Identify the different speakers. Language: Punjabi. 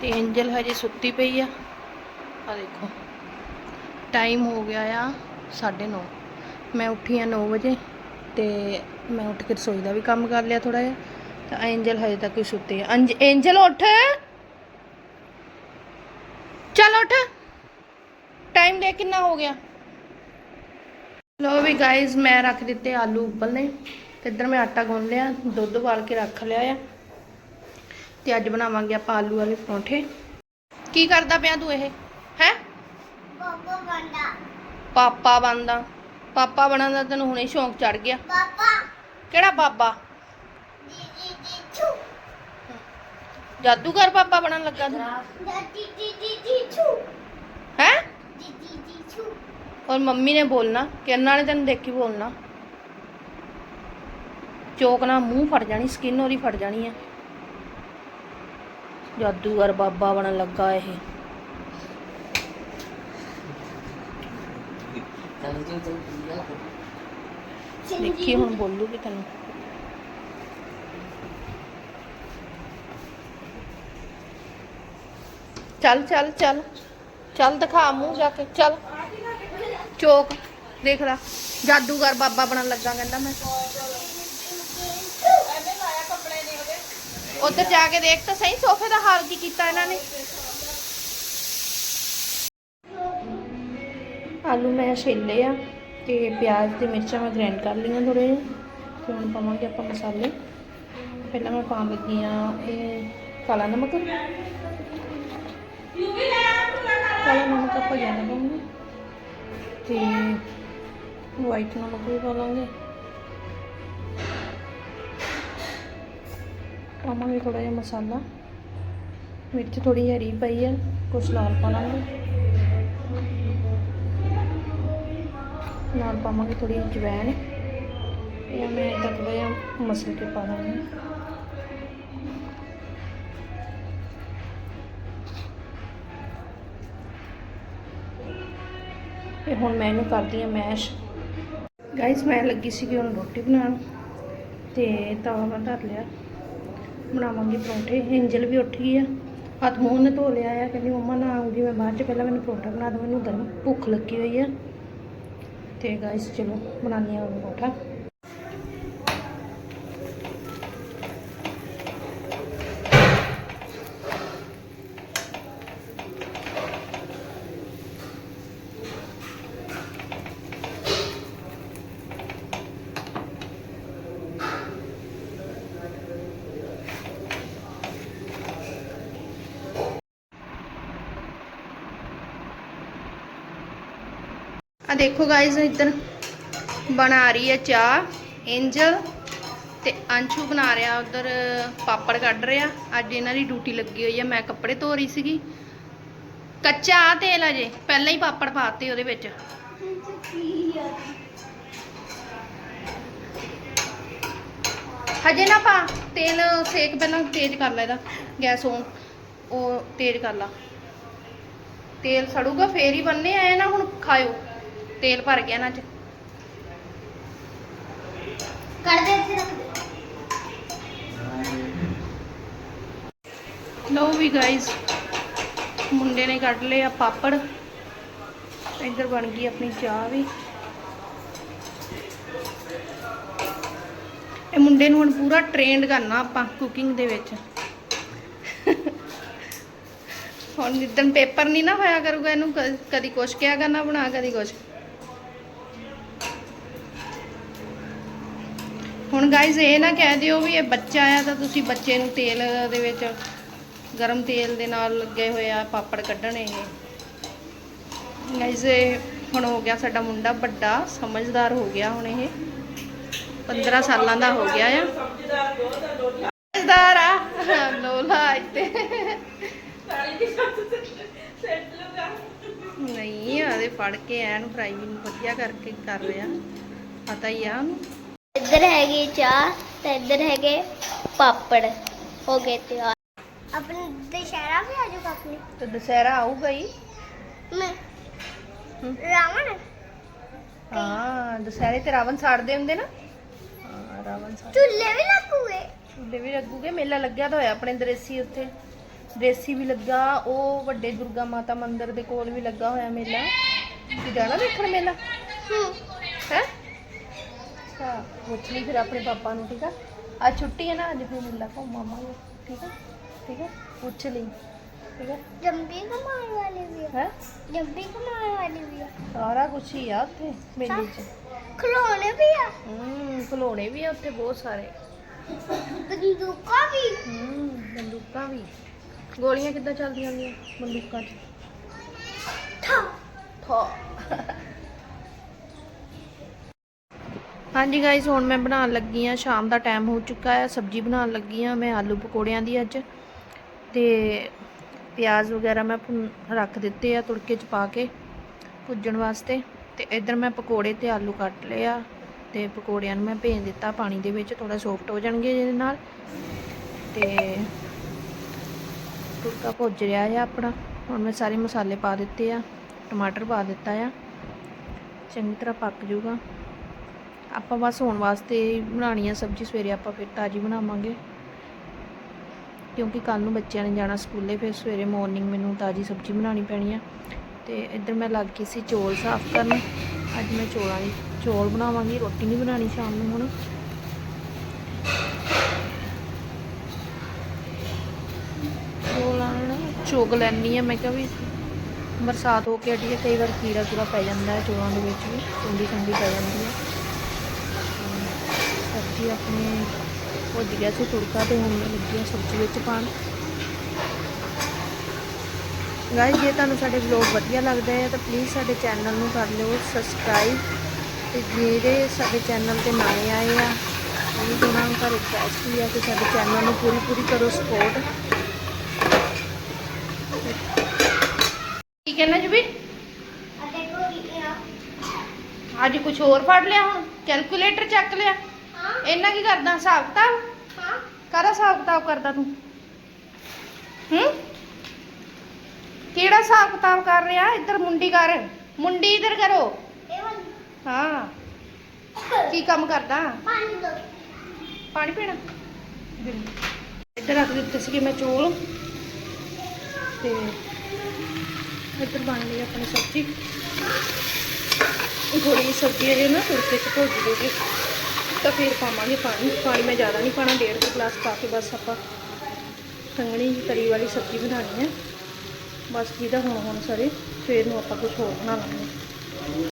Speaker 1: ਤੇ ਐਂਜਲ ਹਜੇ ਸੁੱਤੀ ਪਈ ਆ। ਆ ਦੇਖੋ। ਟਾਈਮ ਹੋ ਗਿਆ ਆ 9:30 ਮੈਂ ਉੱਠੀ ਆ 9 ਵਜੇ ਤੇ ਮੈਂ ਉੱਠ ਕੇ ਰਸੋਈ ਦਾ ਵੀ ਕੰਮ ਕਰ ਲਿਆ ਥੋੜਾ ਜਿਹਾ। ਤਾਂ ਐਂਜਲ ਹਜੇ ਤੱਕ ਹੀ ਸੁੱਤੀ ਆ। ਅੰਜ, ਐਂਜਲ ਉੱਠ। ਚੱਲ ਉੱਠ। ਟਾਈਮ ਦੇ ਕਿੰਨਾ ਹੋ ਗਿਆ। ਲੋ ਵੀ ਗਾਇਜ਼ ਮੈਂ ਰੱਖ ਦਿੱਤੇ ਆਲੂ ਉਬਲਨੇ। ਤੇ ਇੱਧਰ ਮੈਂ ਆਟਾ ਗੁੰਨ ਲਿਆ। ਦੁੱਧ ਉਬਾਲ ਕੇ ਰੱਖ ਲਿਆ ਆ। ਤੇ ਅੱਜ ਬਣਾਵਾਂਗੇ ਆਪਾਂ ਆਲੂ ਵਾਲੇ ਪਰੌਂਠੇ। ਕੀ ਕਰਦਾ ਪਿਆ ਤੂੰ ਇਹ? ਹੈ?
Speaker 2: ਪਾਪਾ ਬੰਦਾ
Speaker 1: ਪਾਪਾ ਬਣਦਾ। ਪਾਪਾ ਬਣਨ ਦਾ ਤੈਨੂੰ ਹੁਣੇ ਸ਼ੌਂਕ ਚੜ ਗਿਆ।
Speaker 2: ਪਾਪਾ।
Speaker 1: ਕਿਹੜਾ ਬਾਬਾ ਜਾਦੂਗਰ ਪਾਪਾ ਬਣਨ ਲੱਗਾ ਤੂੰ
Speaker 2: ਜੀ ਜੀ ਛੂ
Speaker 1: ਹੈ?
Speaker 2: ਜੀ ਛੂ
Speaker 1: ਔਰ ਮੰਮੀ ਨੇ ਬੋਲਣਾ ਕਿਰਨਾਂ ਨੇ ਤੈਨੂੰ ਦੇਖੀ ਬੋਲਣਾ। ਚੋਕ ਨਾਲ ਮੂੰਹ ਫੜ ਜਾਣੀ ਸਕਿਨ ਉਹਦੀ ਫੜ ਜਾਣੀ ਆ। ਜਾਦੂਗਰ ਬਾਬਾ ਬਣਨ ਲੱਗਾ ਇਹ ਦੇਖੀ ਹੁਣ ਬੋਲੂਗੀ ਤੈਨੂੰ ਚੱਲ ਚੱਲ ਚੱਲ ਚੱਲ ਦਿਖਾ ਮੂੰਹ ਜਾ ਕੇ ਚੱਲ ਚੋਕ ਦੇਖ ਲੈ ਜਾਦੂਗਰ ਬਾਬਾ ਬਣਨ ਲੱਗਾ ਕਹਿੰਦਾ ਮੈਂ ਉੱਧਰ ਜਾ ਕੇ ਦੇਖ ਤਾਂ ਸਹੀ, ਸੋਫੇ ਦਾ ਹਾਲ ਕੀ ਕੀਤਾ ਇਹਨਾਂ ਨੇ। ਆਲੂ ਮੈਂ ਛਿੱਲੇ ਆ ਤੇ ਪਿਆਜ਼ ਤੇ ਮਿਰਚਾਂ ਮੈਂ ਗ੍ਰਾਈਂਡ ਕਰ ਲਈਆਂ ਥੋੜੇ ਜਿਹੇ ਤੇ ਹੁਣ ਪਾਵਾਂਗੇ ਆਪਾਂ ਮਸਾਲੇ। ਪਹਿਲਾਂ ਮੈਂ ਪਾਉਣ ਲੱਗੀ ਆ ਇਹ ਕਾਲਾ ਨਮਕ। ਕਾਲਾ ਨਮਕ ਆਪਾਂ ਜ਼ਿਆਦਾ ਪਾਉਂਗੇ ਤੇ ਵਾਈਟ ਨਮਕ ਵੀ ਪਾਵਾਂਗੇ ਪਾਵਾਂਗੇ ਥੋੜਾ ਜਿਹਾ ਮਸਾਲਾ। ਮਿਰਚ ਥੋੜੀ ਹਰੀ ਪਈ ਹੈ ਕੁਛ ਲਾਲ ਪਾ ਲਾਂਗੇ ਨਾਲ ਪਾਵਾਂਗੇ ਥੋੜੀ ਜਵੈਣ। ਇਹ ਮੈਂ ਇਦਾਂ ਥੋੜਾ ਜਿਹਾ ਮਸਲ ਕੇ ਪਾ ਦਾਂਗੀ। ਤੇ ਹੁਣ ਮੈਂ ਇਹਨੂੰ ਕਰਦੀ ਆ ਮੈਸ਼। ਗਾਇਸ ਮੈਂ ਲੱਗੀ ਸੀਗੀ ਹੁਣ ਰੋਟੀ ਬਣਾਉਣ ਤੇ ਤਵਾ ਮੈਂ ਧਰ ਲਿਆ। ਬਣਾਵਾਂਗੀ ਪਰੌਂਠੇ। ਐਂਜਲ ਵੀ ਉੱਠ ਗਈ ਆ। ਹੱਥ ਮੂੰਹ ਨੇ ਧੋ ਲਿਆ ਆ। ਕਹਿੰਦੀ, ਮੰਮਾ, ਨਾ ਆਉਂਗੀ ਮੈਂ ਬਾਅਦ ਚ। ਪਹਿਲਾਂ ਮੈਨੂੰ ਪਰੌਂਠਾ ਬਣਾ ਦੋ ਮੈਨੂੰ ਗਰਮ ਭੁੱਖ ਲੱਗੀ ਹੋਈ ਆ। ਤੇ ਗਾਇਸ ਚਲੋ, ਬਣਾਉਂਦੇ ਹਾਂ ਪਰੌਂਠਾ। ਆ ਦੇਖੋ ਗਾਇਸ ਇੱਧਰ ਬਣਾ ਰਹੀ ਹੈ ਚਾਹ ਐਂਜਲ ਤੇ ਅੰਸ਼ੂ ਬਣਾ ਰਿਹਾ, ਉਧਰ ਪਾਪੜ ਕੱਢ ਰਿਹਾ। ਅੱਜ ਇਹਨਾਂ ਦੀ ਡਿਊਟੀ ਲੱਗੀ ਹੋਈ ਹੈ ਮੈਂ ਕੱਪੜੇ ਧੋ ਰਹੀ ਸੀਗੀ। ਕੱਚਾ ਆ ਤੇਲ ਅਜੇ, ਪਹਿਲਾਂ ਹੀ ਪਾਪੜ ਪਾਤੇ ਉਹਦੇ ਵਿੱਚ। ਹਜੇ ਨਾ ਪਾ, ਤੇਲ ਸੇਕ ਪਹਿਲਾਂ ਤੇਜ਼ ਕਰ ਲੈ ਇਹਦਾ, ਗੈਸ ਔਨ ਉਹ ਤੇਜ਼ ਕਰ ਲਾ। ਤੇਲ ਸੜੂਗਾ, ਫੇਰ ਹੀ ਬੰਨੇ ਆਏ ਨਾ ਹੁਣ ਖਾਇਓ। ਤੇਲ ਭਰ ਗਿਆ ਇਹਨਾਂ ਚ
Speaker 2: ਕਰ ਦੇ ਇੱਥੇ ਰੱਖ ਦੇ।
Speaker 1: ਲਓ ਵੀ ਗਾਇਸ ਮੁੰਡੇ ਨੇ ਕੱਢ ਲਏ ਆ ਪਾਪੜ। ਇੱਧਰ ਬਣ ਗਈ ਆਪਣੀ ਚਾਹ ਵੀ। ਇਹ ਮੁੰਡੇ ਨੂੰ ਹੁਣ ਪੂਰਾ ਟ੍ਰੇਨਡ ਕਰਨਾ ਆਪਾਂ ਕੁਕਿੰਗ ਦੇ ਵਿੱਚ। ਹੁਣ ਜਿੱਦਣ ਪੇਪਰ ਨਹੀਂ ਨਾ ਹੋਇਆ ਕਰੂਗਾ ਇਹਨੂੰ ਕਦੀ ਕੁਛ ਕਿਹਾ ਕਰਨਾ ਬਣਾ ਕਦੀ ਕੁਛ। ਹੁਣ ਗਾਇਜ਼ ਇਹ ਨਾ ਕਹਿ ਦਿਓ ਵੀ ਇਹ ਬੱਚਾ ਆ ਤਾਂ ਤੁਸੀਂ ਬੱਚੇ ਨੂੰ ਤੇਲ ਦੇ ਵਿੱਚ ਗਰਮ ਤੇਲ ਦੇ ਨਾਲ ਲੱਗੇ ਹੋਏ ਆ ਪਾਪੜ ਕੱਢਣ ਇਹ। ਗਾਇਜ਼ ਇਹ ਹੁਣ ਹੋ ਗਿਆ ਸਾਡਾ ਮੁੰਡਾ ਵੱਡਾ, ਸਮਝਦਾਰ ਹੋ ਗਿਆ ਹੁਣ ਇਹ। 15 ਸਾਲਾਂ ਦਾ ਹੋ ਗਿਆ ਆ। ਸਮਝਦਾਰ ਆ। ਲੋਲਾ ਇੱਥੇ। ਨਹੀਂ ਆਦੇ ਫੜ ਕੇ ਐਨ ਫਰਾਈ ਨੂੰ ਵਧੀਆ ਕਰਕੇ ਕਰ ਰਿਹਾ। ਪਤਾ ਹੀ ਆ ਉਹਨੂੰ।
Speaker 2: ਇੱਧਰ ਹੈਗੀ ਚਾਹ ਤੇ ਇੱਧਰ ਹੈਗੇ ਪਾਪੜ। ਹੋ ਗਏ ਤਿਆਰ। ਆਪਣੇ ਦੁਸ਼ਹਿਰਾ ਵੀ ਆਜੂ ਆਪਣੀ।
Speaker 1: ਤੇ ਦੁਸਹਿਰਾ ਆਊਗਾ ਹੀ।
Speaker 2: ਮੈਂ
Speaker 1: ਹਮ।
Speaker 2: ਰਾਵਣ?
Speaker 1: ਹਾਂ ਦੁਸਹਿਰੇ ਤੇ ਰਾਵਣ ਸਾੜਦੇ ਹੁੰਦੇ ਨਾ। ਹਾਂ ਰਾਵਣ ਸਾੜ
Speaker 2: ਝੁੱਲੇ ਵੀ ਲੱਗੂਗੇ?
Speaker 1: ਝੂਲੇ ਵੀ ਲੱਗੂਗੇ ਮੇਲਾ ਲੱਗਿਆ ਤਾਂ ਹੋਇਆ ਆਪਣੇ ਦਰੇਸੀ ਉੱਥੇ। ਦੇਸੀ ਵੀ ਲੱਗਾ ਉਹ ਵੱਡੇ ਦੁਰਗਾ ਮਾਤਾ ਮੰਦਿਰ ਦੇ ਕੋਲ ਵੀ ਲੱਗਾ ਹੋਇਆ ਮੇਲਾ। ਤੁਸੀਂ ਜਾਣਾ ਦੇਖਣ ਮੇਲਾ?
Speaker 2: ਹੂੰ।
Speaker 1: ਹੈ? ਅੱਛਾ ਪੁੱਛ ਲਈ ਫਿਰ ਆਪਣੇ ਪਾਪਾ ਨੂੰ ਠੀਕ ਆ? ਅੱਜ ਛੁੱਟੀ ਹੈ ਨਾ ਅੱਜ ਫਿਰ ਮੇਲਾ ਘੁੰਮ ਆਵਾਂਗੇ ਠੀਕ ਆ? ਠੀਕ ਆ? ਪੁੱਛ ਲਈ ਠੀਕ ਆ?
Speaker 2: ਜੰਬੀ ਕਮਾਉਣ ਵਾਲੀ ਵੀ ਹੈ
Speaker 1: ਹੈ?
Speaker 2: ਜੰਬੀ ਕਮਾਉਣ ਵਾਲੀ ਵੀ ਹੈ
Speaker 1: ਸਾਰਾ ਕੁਝ ਹੀ ਆ ਉੱਥੇ ਮੇਲੇ 'ਚ।
Speaker 2: ਖਿਡੌਣੇ ਵੀ ਆ।
Speaker 1: ਹੂੰ ਖਿਡੌਣੇ ਵੀ ਆ ਉੱਥੇ ਬਹੁਤ ਸਾਰੇ।
Speaker 2: ਬੰਦੂਕਾਂ ਵੀ।
Speaker 1: ਹੂੰ ਬੰਦੂਕਾਂ ਵੀ। ਗੋਲੀਆਂ ਕਿੱਦਾਂ ਚੱਲਦੀਆਂ ਹੁੰਦੀਆਂ ਬੰਦੂਕਾਂ 'ਚ?
Speaker 2: ਠਾ।
Speaker 1: ਥਾ ਹਾਂਜੀ ਗਾਇਸ ਹੁਣ ਮੈਂ ਬਣਾਉਣ ਲੱਗੀ ਆ ਸ਼ਾਮ ਦਾ ਟਾਈਮ ਹੋ ਚੁੱਕਾ ਹੈ, ਸਬਜ਼ੀ ਬਣਾਉਣ ਲੱਗੀ ਆ ਮੈਂ ਆਲੂ ਪਕੌੜਿਆਂ ਦੀ ਅੱਜ। ਤੇ ਪਿਆਜ਼ ਵਗੈਰਾ ਮੈਂ ਰੱਖ ਦਿੱਤੇ ਆ ਤੁੜਕੇ ਚ ਪਾ ਕੇ ਭੁੱਜਣ ਵਾਸਤੇ। ਤੇ ਇੱਧਰ ਮੈਂ ਪਕੌੜੇ ਤੇ ਆਲੂ ਕੱਟ ਲਏ ਆ ਤੇ ਪਕੌੜਿਆਂ ਨੂੰ ਮੈਂ ਭੇਜ ਦਿੱਤਾ, ਪਾਣੀ ਦੇ ਵਿੱਚ ਥੋੜਾ ਸੌਫਟ ਹੋ ਜਾਣਗੇ ਜਿਹਦੇ ਨਾਲ। ਤੇ ਤੁੜਕਾ ਭੁੱਜ ਰਿਹਾ ਆ ਆਪਣਾ। ਹੁਣ ਮੈਂ ਸਾਰੇ ਮਸਾਲੇ ਪਾ ਦਿੱਤੇ ਆ, ਟਮਾਟਰ ਪਾ ਦਿੱਤਾ ਆ। ਚੰਗੀ ਤਰ੍ਹਾਂ ਪੱਕ ਜਾਊਗਾ। ਆਪਾਂ ਬਸ ਹੁਣ ਵਾਸਤੇ ਹੀ ਬਣਾਉਣੀ ਆ ਸਬਜ਼ੀ, ਸਵੇਰੇ ਆਪਾਂ ਫਿਰ ਤਾਜੀ ਬਣਾਵਾਂਗੇ। ਕਿਉਂਕਿ ਕੱਲ ਨੂੰ ਬੱਚਿਆਂ ਨੇ ਜਾਣਾ ਸਕੂਲੇ, ਫਿਰ ਸਵੇਰੇ ਮਾਰਨਿੰਗ ਮੈਨੂੰ ਤਾਜੀ ਸਬਜ਼ੀ ਬਣਾਉਣੀ ਪੈਣੀ ਆ। ਤੇ ਇੱਧਰ ਮੈਂ ਲੱਗ ਗਈ ਸੀ ਚੌਲ ਸਾਫ਼ ਕਰਨ। ਅੱਜ ਮੈਂ ਚੌਲਾਂ ਦੀ, ਚੌਲ ਬਣਾਵਾਂਗੀ, ਰੋਟੀ ਨਹੀਂ ਬਣਾਉਣੀ ਸ਼ਾਮ ਨੂੰ ਹੁਣ। ਚੌਲਾਂ ਨੂੰ ਨਾ ਚੁਗ ਲੈਣੀ ਆ, ਮੈਂ ਕਿਹਾ ਵੀ ਬਰਸਾਤ ਹੋ ਕੇ ਹਟੀ ਕਈ ਵਾਰ ਕੀੜਾ ਕੂੜਾ ਪੈ ਜਾਂਦਾ ਹੈ ਚੌਲਾਂ ਦੇ ਵਿੱਚ ਵੀ ਸੁੰਡੀ ਸੁੰਡੀ ਪੈ ਜਾਂਦੀ ਹੈ ਸਬਜ਼ੀ ਆਪਣੀ ਭੁੱਜ ਗਿਆ ਸੀ ਤੁੜਕਾ ਤੇ ਹੁਣ ਮੈਂ ਲੱਗੀ ਹਾਂ ਸਬਜ਼ੀ ਵਿੱਚ ਪਾਣ ਗਾਇਸ ਜੇ ਤੁਹਾਨੂੰ ਸਾਡੇ ਵਲੌਗ ਵਧੀਆ ਲੱਗਦਾ ਹੈ ਤਾਂ ਪਲੀਜ਼ ਸਾਡੇ ਚੈਨਲ ਨੂੰ ਕਰ ਲਿਓ ਸਬਸਕ੍ਰਾਈਬ ਤੇ ਜਿਹੜੇ ਸਾਡੇ ਚੈਨਲ ਤੇ ਨਵੇਂ ਆਏ ਆ ਉਹ ਉਹਨਾਂ ਨੂੰ ਤਾਂ ਰਿਕਵੈਸਟ ਵੀ ਆ ਕਿ ਸਾਡੇ ਚੈਨਲ ਨੂੰ ਪੂਰੀ ਪੂਰੀ ਕਰੋ ਸਪੋਰਟ ਕੀ ਕਹਿਣਾ ਜੁਬੀ?
Speaker 2: ਆ ਦੇਖੋ ਕੀ ਆ
Speaker 1: ਅੱਜ ਕੁਝ ਹੋਰ ਫੜ ਲਿਆ ਹੁਣ? ਕੈਲਕੂਲੇਟਰ ਚੱਕ ਲਿਆ?
Speaker 2: ਹਾਂ
Speaker 1: ਇਹਨਾਂ ਕੀ ਕਰਦਾ? ਹਿਸਾਬ ਕਿਤਾਬ?
Speaker 2: ਹਾਂ।
Speaker 1: ਕਾਹਦਾ ਹਿਸਾਬ ਕਿਤਾਬ ਕਰਦਾ ਤੂੰ? ਹੂੰ? ਕਿਹੜਾ ਹਿਸਾਬ ਕਿਤਾਬ ਕਰ ਰਿਹਾ? ਇੱਧਰ ਮੁੰਡੀ ਕਰ। ਮੁੰਡੀ ਇੱਧਰ ਕਰੋ।
Speaker 2: ਇਹ ਵਾਲੀ।
Speaker 1: ਹਾਂ। ਕੀ ਕੰਮ ਕਰਦਾ?
Speaker 2: ਪਾਣੀ ਦੋ।
Speaker 1: ਪਾਣੀ ਪੀਣਾ? ਇੱਧਰ ਰੱਖ ਦਿੱਤੇ ਸੀਗੇ ਮੈਂ ਚੋਲ। ਤੇ ਇੱਧਰ ਬਣ ਲਈ ਆਪਣੀ ਸਬਜ਼ੀ। ਥੋੜੀ ਸਬਜ਼ੀ ਅਜੇ ਨਾ ਤੁਰਕੇ ਚ ਭੁੱਜ ਜੂਗੀ ਤਾਂ ਫਿਰ ਪਾਵਾਂਗੇ ਪਾਣੀ। ਪਾਣੀ ਮੈਂ ਜ਼ਿਆਦਾ ਨਹੀਂ ਪਾਣਾ ਡੇਢ ਕੁ ਗਲਾਸ ਪਾ ਕੇ ਬਸ ਆਪਾਂ ਸੰਘਣੀ ਤਰੀ ਵਾਲੀ ਸਬਜ਼ੀ ਬਣਾਉਣੀ ਹੈ। ਬਸ ਜਿਹਦਾ ਹੁਣ ਹੁਣ ਸਾਰੇ, ਫਿਰ ਨੂੰ ਆਪਾਂ ਕੁਝ ਹੋਰ ਬਣਾ ਲਾਂਗੇ।